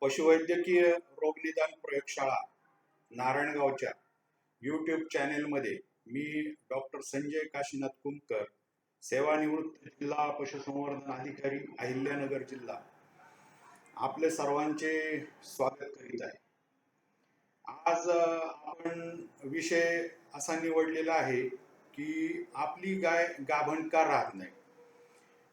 पशुवैद्यकीय रोगनिदान प्रयोगशाळा नारायणगावच्या यूट्यूब चॅनेलमध्ये मी डॉक्टर संजय काशीनाथ कुमकर सेवानिवृत्त जिल्हा पशुसंवर्धन अधिकारी अहिल्यानगर जिल्हा. आपले सर्वांचे स्वागत करीत आहे. आज आपण विषय असा निवडलेला आहे की आपली गाय गाभण का राहत नाही?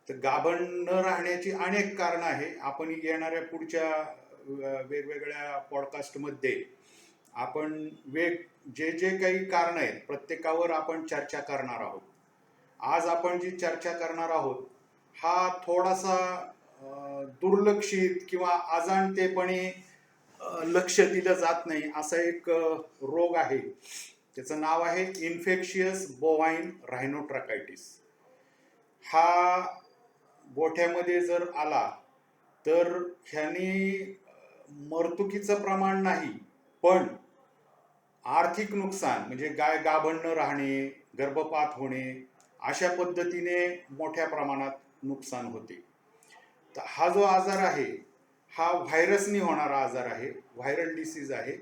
तर गाभण न राहण्याची अनेक कारणं आहे. आपण येणाऱ्या पुढच्या वेगवेगळ्या पॉडकास्टमध्ये आपण वेग जे जे काही कारण आहेत प्रत्येकावर आपण चर्चा करणार आहोत. आज आपण जी चर्चा करणार आहोत हा थोडासा दुर्लक्षित किंवा अजाणतेपणे लक्ष दिलं जात नाही असा एक रोग आहे. त्याचं नाव आहे इन्फेक्शियस बोवाईन रायनोट्राकायटिस. हा गोठ्यामध्ये जर आला तर ह्याने मर्तुकीचं प्रमाण नाही पण आर्थिक नुकसान म्हणजे गाय गाभण न राहणे गर्भपात होणे अशा पद्धतीने मोठ्या प्रमाणात नुकसान होते. तर हा जो आजार आहे हा व्हायरसनी होणारा आजार आहे व्हायरल डिसीज आहे.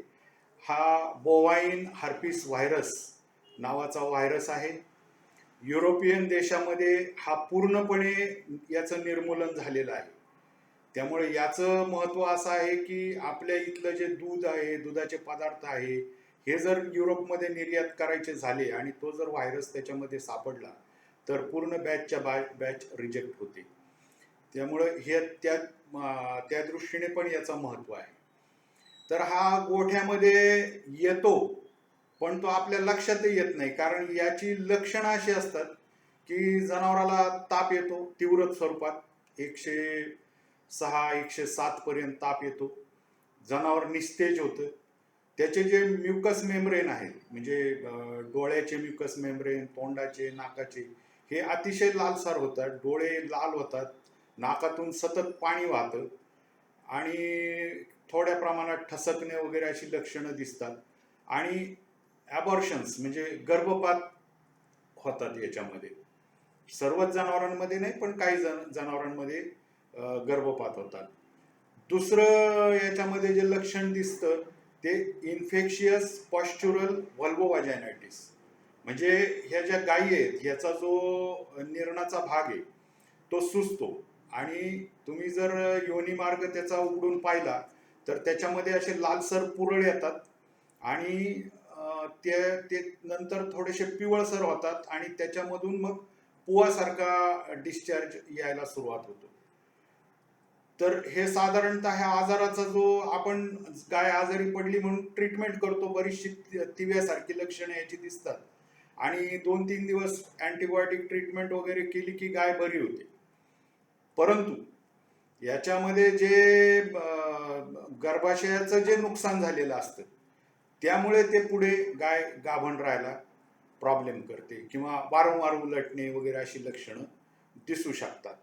हा बोवाईन हर्पिस व्हायरस नावाचा व्हायरस आहे. युरोपियन देशामध्ये हा पूर्णपणे याचं निर्मूलन झालेलं आहे. त्यामुळे याचं महत्त्व असं आहे की आपल्या इथलं जे दूध आहे दुधाचे पदार्थ आहे हे जर युरोपमध्ये निर्यात करायचे झाले आणि तो जर व्हायरस त्याच्यामध्ये सापडला तर पूर्ण बॅचच्या बॅ बॅच रिजेक्ट होते. त्यामुळं हे त्या त्या दृष्टीने पण याचं महत्त्व आहे. तर हा गोठ्यामध्ये येतो पण तो आपल्या लक्षातही येत नाही कारण याची लक्षणं अशी असतात की जनावराला ताप येतो तीव्र स्वरूपात एकशे सहा एकशे सात पर्यंत ताप येतो. जनावर निस्तेज होतं. त्याचे जे म्युकस मेम्ब्रेन आहेत म्हणजे डोळ्याचे म्युकस मेम्ब्रेन तोंडाचे नाकाचे हे अतिशय लालसार होतात. डोळे लाल होतात. नाकातून सतत पाणी वाहतं. आणि थोड्या प्रमाणात ठसकणे वगैरे अशी लक्षणं दिसतात. आणि ॲबॉर्शन्स म्हणजे गर्भपात होतात याच्यामध्ये. सर्वच जनावरांमध्ये नाही पण काही जन जनावरांमध्ये गर्भपात होतात. दुसरं याच्यामध्ये जे लक्षण दिसतं ते इन्फेक्शियस पॉस्च्युरल व्हल्वोवाजायनायटिस म्हणजे ह्या ज्या गायी आहेत ह्याचा जो निर्णाचा भाग आहे तो सुचतो आणि तुम्ही जर योनी मार्ग त्याचा उघडून पाहिला तर त्याच्यामध्ये असे लालसर पुरळ येतात आणि ते ते नंतर थोडेसे पिवळसर होतात आणि त्याच्यामधून मग पुवासारखा डिस्चार्ज यायला सुरुवात होतो. तर हे साधारणतः ह्या आजाराचा जो आपण गाय आजारी पडली म्हणून ट्रीटमेंट करतो बरीचशी तिव्यासारखी लक्षणं याची दिसतात. आणि दोन तीन दिवस अँटीबायोटिक ट्रीटमेंट वगैरे केली की गाय बरी होते. परंतु याच्यामध्ये जे गर्भाशयाचं जे नुकसान झालेलं असतं त्यामुळे ते पुढे गाय गाभण राहायला प्रॉब्लेम करते किंवा वारंवार उलटणे वगैरे अशी लक्षणं दिसू शकतात.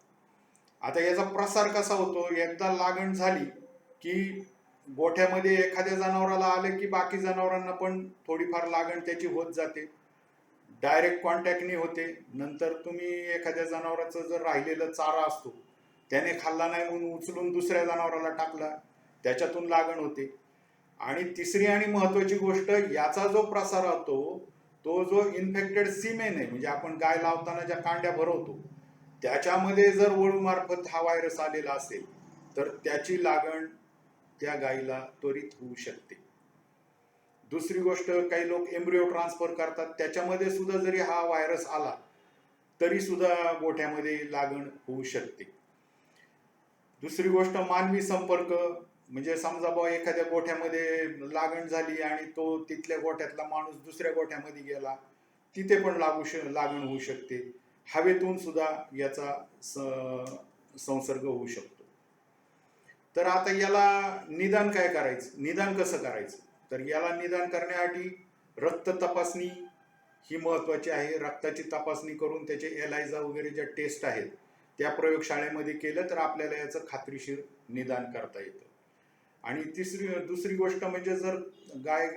आता याचा प्रसार कसा होतो? एकदा लागण झाली की गोठ्यामध्ये एखाद्या जनावराला आले की बाकी जनावरांना पण थोडीफार लागण त्याची होत जाते. डायरेक्ट कॉन्टॅक्टने होते. नंतर तुम्ही एखाद्या जनावराचं जर राहिलेलं चारा असतो त्याने खाल्ला नाही म्हणून उचलून दुसऱ्या जनावराला टाकला त्याच्यातून लागण होते. आणि तिसरी आणि महत्वाची गोष्ट याचा जो प्रसार होतो तो जो इन्फेक्टेड सिमेन आहे म्हणजे आपण गाय लावताना ज्या कांड्या भरवतो त्याच्यामध्ये जर वळूमार्फत हा व्हायरस आलेला असेल तर त्याची लागण त्या गायीला त्वरित होऊ शकते. दुसरी गोष्ट काही लोक एम्ब्रिओ ट्रान्सफर करतात. त्याच्यामध्ये सुद्धा जरी हा व्हायरस आला तरी सुद्धा गोठ्यामध्ये लागण होऊ शकते. दुसरी गोष्ट मानवी संपर्क. म्हणजे समजा बा एखाद्या गोठ्यामध्ये लागण झाली आणि तो तिथल्या गोठ्यातला माणूस दुसऱ्या गोठ्यामध्ये गेला तिथे पण लागू श लागण होऊ शकते. हवेतून सुद्धा याचा स- संसर्ग होऊ शकतो. तर आता याला निदान काय करायचं? निदान कसं करायचं? तर याला निदान करण्यासाठी रक्त तपासणी ही महत्त्वाची आहे. रक्ताची तपासणी करून त्याचे एलायझा वगैरे ज्या टेस्ट आहेत त्या प्रयोगशाळेमध्ये केलं तर आपल्याला याचं खात्रीशीर निदान करता येतं. आणि तिसरी दुसरी गोष्ट म्हणजे जर गाय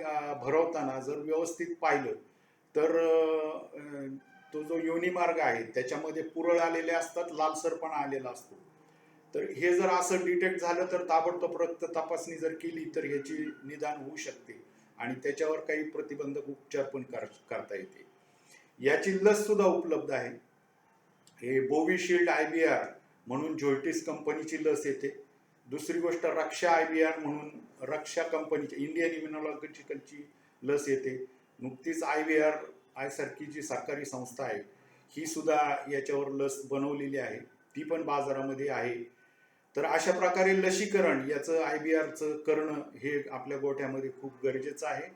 भरवताना जर व्यवस्थित पाहिलं तर तो जो योनीमार्ग आहे त्याच्यामध्ये पुरळ आलेले असतात लालसरपणा आलेला असतो. तर हे जर असं डिटेक्ट झालं तर ताबडतोब रक्त तपासणी जर केली तर ह्याची निदान होऊ शकते आणि त्याच्यावर काही प्रतिबंधक उपचार पण कर करता येते. याची लस सुद्धा उपलब्ध आहे. हे बोविशिल्ड आय बी आर म्हणून जोयटिस कंपनीची लस येते. दुसरी गोष्ट रक्षा आय बी आर म्हणून रक्षा कंपनीची इंडियन इम्युनॉलॉजिकलची लस येते. नुकतीच आय बी आर आय सारखी जी सरकारी संस्था आहे ही सुद्धा याच्यावर लस बनवलेली आहे. ती पण बाजारामध्ये आहे. तर अशा प्रकारे लसीकरण याचं आय बी आरचं करणं हे आपल्या गोठ्यामध्ये खूप गरजेचं आहे.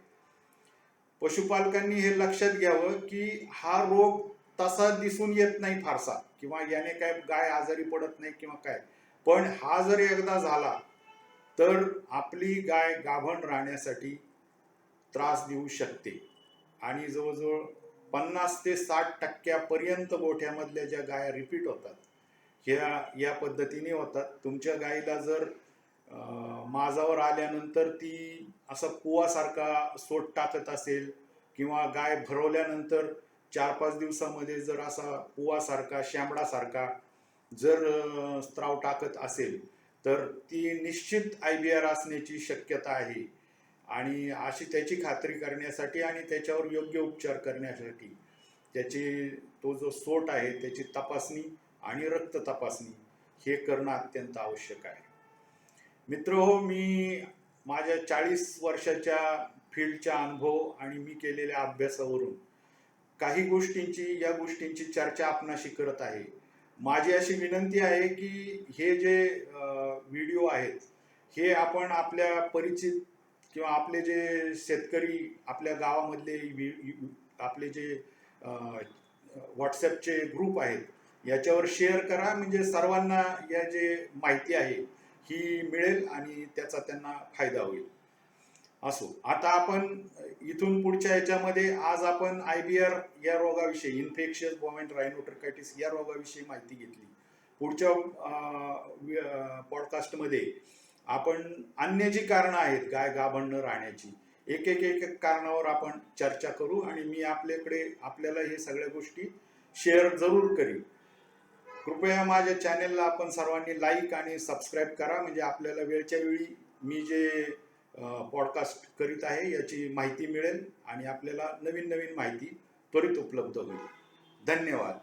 पशुपालकांनी हे लक्षात घ्यावं की हा रोग तसा दिसून येत नाही फारसा किंवा याने काय गाय आजारी पडत नाही किंवा काय. पण हा जर एकदा झाला तर आपली गाय गाभण राहण्यासाठी त्रास देऊ शकते. आणि जवळजवळ पन्नास ते साठ टक्क्यापर्यंत गोठ्यामधल्या ज्या गाया रिपीट होतात ह्या या पद्धतीने होतात. तुमच्या गायीला जर माझावर आल्यानंतर ती असा कुवासारखा सोट टाकत असेल किंवा गाय भरवल्यानंतर चार पाच दिवसामध्ये जर असा कुवासारखा श्यामडासारखा जर स्त्राव टाकत असेल तर ती निश्चित आय बी आर असण्याची शक्यता आहे. आणि अशी त्याची खात्री करण्यासाठी आणि त्याच्यावर योग्य उपचार करण्यासाठी त्याची तो जो सोट आहे त्याची तपासणी आणि रक्त तपासणी हे करणं अत्यंत आवश्यक आहे. मित्र हो मी माझ्या चाळीस वर्षाच्या फील्डच्या अनुभव आणि मी केलेल्या अभ्यासावरून काही गोष्टींची या गोष्टींची चर्चा आपणाशी करत आहे. माझी अशी विनंती आहे की हे जे व्हिडिओ आहेत हे आपण आपल्या परिचित किंवा आपले जे शेतकरी आपल्या गावामधले आपले जे व्हॉट्सॲपचे ग्रुप आहेत याच्यावर शेअर करा. म्हणजे सर्वांना या जे माहिती आहे ही मिळेल आणि त्याचा त्यांना फायदा होईल. असो. आता आपण इथून पुढच्या याच्यामध्ये आज आपण आय बी आर या रोगाविषयी इन्फेक्शियस बॉमेंट रायनोट्रकायटिस या रोगाविषयी माहिती घेतली. पुढच्या पॉडकास्टमध्ये आपण अन्य जी कारणं आहेत गाय गाभण राहण्याची एक एक एक एक कारणावर आपण चर्चा करू आणि मी आपल्याकडे आपल्याला हे सगळ्या गोष्टी शेअर जरूर करीन. कृपया माझ्या चॅनेलला आपण सर्वांनी लाईक आणि सबस्क्राईब करा. म्हणजे आपल्याला वेळच्या वेळी मी जे पॉडकास्ट करीत आहे याची माहिती मिळेल आणि आपल्याला नवीन नवीन माहिती त्वरित उपलब्ध होईल. धन्यवाद.